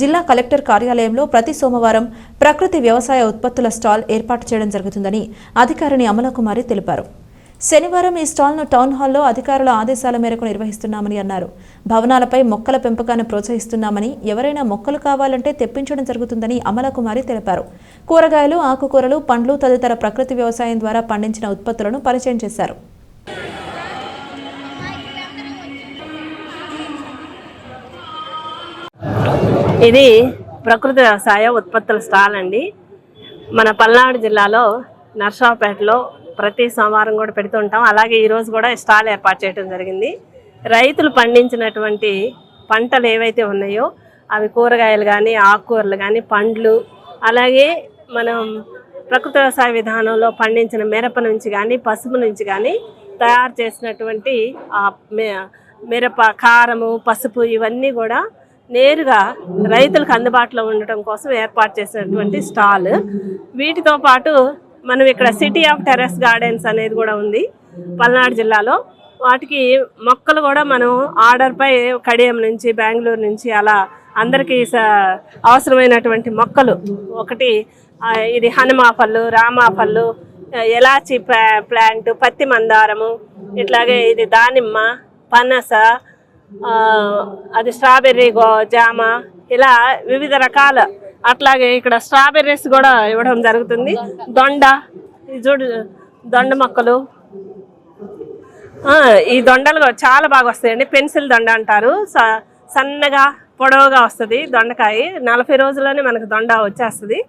జిల్లా కలెక్టర్ కార్యాలయంలో ప్రతి సోమవారం ప్రకృతి వ్యవసాయ ఉత్పత్తుల స్టాల్ ఏర్పాటు చేయడం జరుగుతుందని అధికారిని అమలకుమారి తెలిపారు. శనివారం ఈ స్టాల్ను టౌన్ హాల్లో అధికారుల ఆదేశాల మేరకు నిర్వహిస్తున్నామని అన్నారు. భవనాలపై మొక్కల పెంపకాన్ని ప్రోత్సహిస్తున్నామని ఎవరైనా మొక్కలు కావాలంటే తెప్పించడం జరుగుతుందని అమలకుమారి తెలిపారు. కూరగాయలు ఆకుకూరలు పండ్లు తదితర ప్రకృతి వ్యవసాయం ద్వారా పండించిన ఉత్పత్తులను పరిచయం చేశారు. ఇది ప్రకృతి వ్యవసాయ ఉత్పత్తుల స్టాల్ అండి. మన పల్నాడు జిల్లాలో నర్సాపేటలో ప్రతి సోమవారం కూడా పెడుతుంటాం అలాగే ఈరోజు కూడా స్టాల్ ఏర్పాటు చేయడం జరిగింది. రైతులు పండించినటువంటి పంటలు ఏవైతే ఉన్నాయో అవి కూరగాయలు కానీ ఆకుకూరలు కానీ పండ్లు అలాగే మనం ప్రకృతి వ్యవసాయ విధానంలో పండించిన మిరప నుంచి కానీ పసుపు నుంచి కానీ తయారు చేసినటువంటి మిరప కారము పసుపు ఇవన్నీ కూడా నేరుగా రైతులకు అందుబాటులో ఉండటం కోసం ఏర్పాటు చేసినటువంటి స్టాల్. వీటితో పాటు మనం ఇక్కడ సిటీ ఆఫ్ టెర్రస్ గార్డెన్స్ అనేది కూడా ఉంది పల్నాడు జిల్లాలో. వాటికి మొక్కలు కూడా మనం ఆర్డర్పై కడియం నుంచి బెంగళూరు నుంచి అలా అందరికీ స- అవసరమైనటువంటి మొక్కలు. ఒకటి ఇది హనుమాపళ్ళు రామాపళ్ళు ఎలాచి ప్లా- ప్లాంట్ పత్తి మందారము ఇట్లాగే ఇది దానిమ్మ పనస అది స్ట్రాబెర్రీ గో జామ ఇలా వివిధ రకాల అట్లాగే ఇక్కడ స్ట్రాబెర్రీస్ కూడా ఇవ్వడం జరుగుతుంది. దొండ చూడు దొండ మొక్కలు. ఈ దొండలు చాలా బాగా వస్తాయండి. పెన్సిల్ దొండ అంటారు. స- సన్నగా పొడవుగా వస్తుంది దొండకాయ. నలభై రోజుల్లోనే మనకు దొండ వచ్చేస్తుంది.